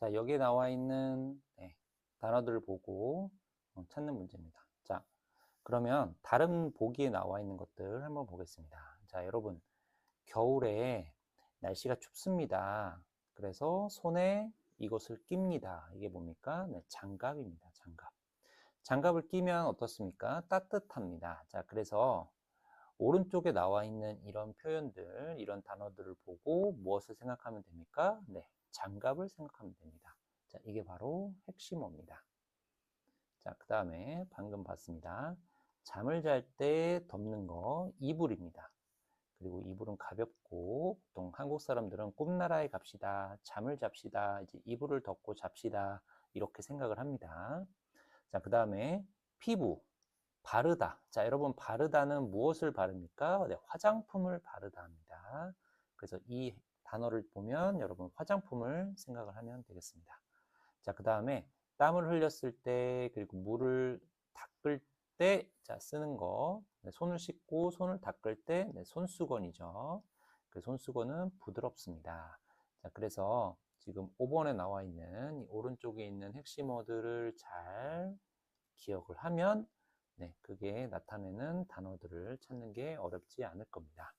자, 여기에 나와 있는 네, 단어들을 보고 어, 찾는 문제입니다. 자, 그러면 다른 보기에 나와 있는 것들 한번 보겠습니다. 자, 여러분, 겨울에 날씨가 춥습니다. 그래서 손에 이것을 낍니다. 이게 뭡니까? 네, 장갑입니다. 장갑. 장갑을 끼면 어떻습니까? 따뜻합니다. 자, 그래서 오른쪽에 나와 있는 이런 표현들, 이런 단어들을 보고 무엇을 생각하면 됩니까? 네, 장갑을 생각하면 됩니다. 자, 이게 바로 핵심어입니다. 자, 그 다음에 방금 봤습니다. 잠을 잘 때 덮는 거 이불입니다. 그리고 이불은 가볍고 보통 한국 사람들은 꿈나라에 갑시다, 잠을 잡시다, 이제 이불을 덮고 잡시다 이렇게 생각을 합니다. 자, 그 다음에 피부 바르다. 자, 여러분 바르다는 무엇을 바릅니까? 네, 화장품을 바르다 합니다. 그래서 이 단어를 보면 여러분 화장품을 생각을 하면 되겠습니다. 자, 그 다음에 땀을 흘렸을 때 그리고 물을 닦을 때 자, 쓰는 거 네, 손을 씻고 손을 닦을 때 네, 손수건이죠. 그 손수건은 부드럽습니다. 자, 그래서 지금 5번에 나와 있는 이 오른쪽에 있는 핵심어들을 잘 기억을 하면 네, 그게 나타내는 단어들을 찾는 게 어렵지 않을 겁니다.